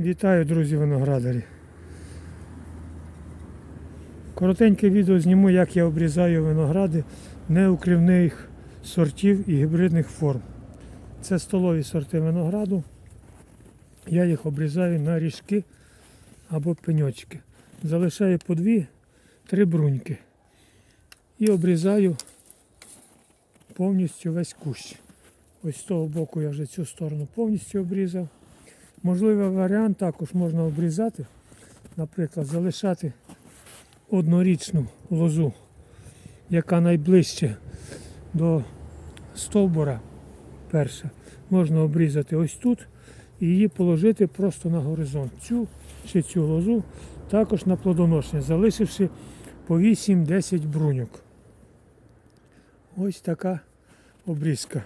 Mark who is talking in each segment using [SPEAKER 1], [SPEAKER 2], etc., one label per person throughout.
[SPEAKER 1] Вітаю, друзі виноградарі. Коротеньке відео зніму, як я обрізаю виногради неукривних сортів і гібридних форм. Це столові сорти винограду. Я їх обрізаю на ріжки або пеньочки. Залишаю по дві-три бруньки. І обрізаю повністю весь кущ. Ось з того боку я вже цю сторону повністю обрізав. Можливий варіант також можна обрізати, наприклад, залишати однорічну лозу, яка найближче до стовбура перша. Можна обрізати ось тут і її положити просто на горизонт. Цю чи цю лозу також на плодоношення, залишивши по 8-10 бруньок. Ось така обрізка.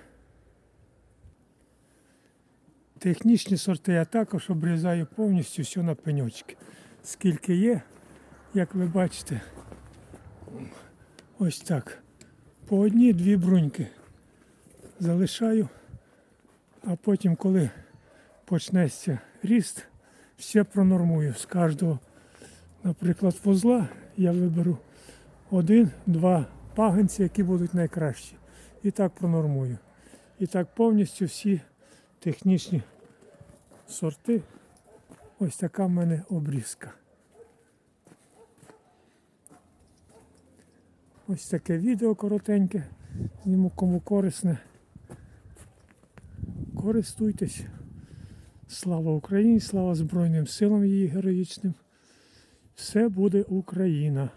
[SPEAKER 1] Технічні сорти я також обрізаю повністю все на пеньочки. Скільки є, як ви бачите, ось так. По одній-дві бруньки залишаю, а потім, коли почнеться ріст, все пронормую. З кожного, наприклад, вузла я виберу один-два пагонці, які будуть найкращі. І так пронормую. І так повністю всі технічні сорти. Ось така в мене обрізка. Ось таке відео коротеньке. Зніму кому корисне. Користуйтесь. Слава Україні, слава Збройним силам її героїчним. Все буде Україна.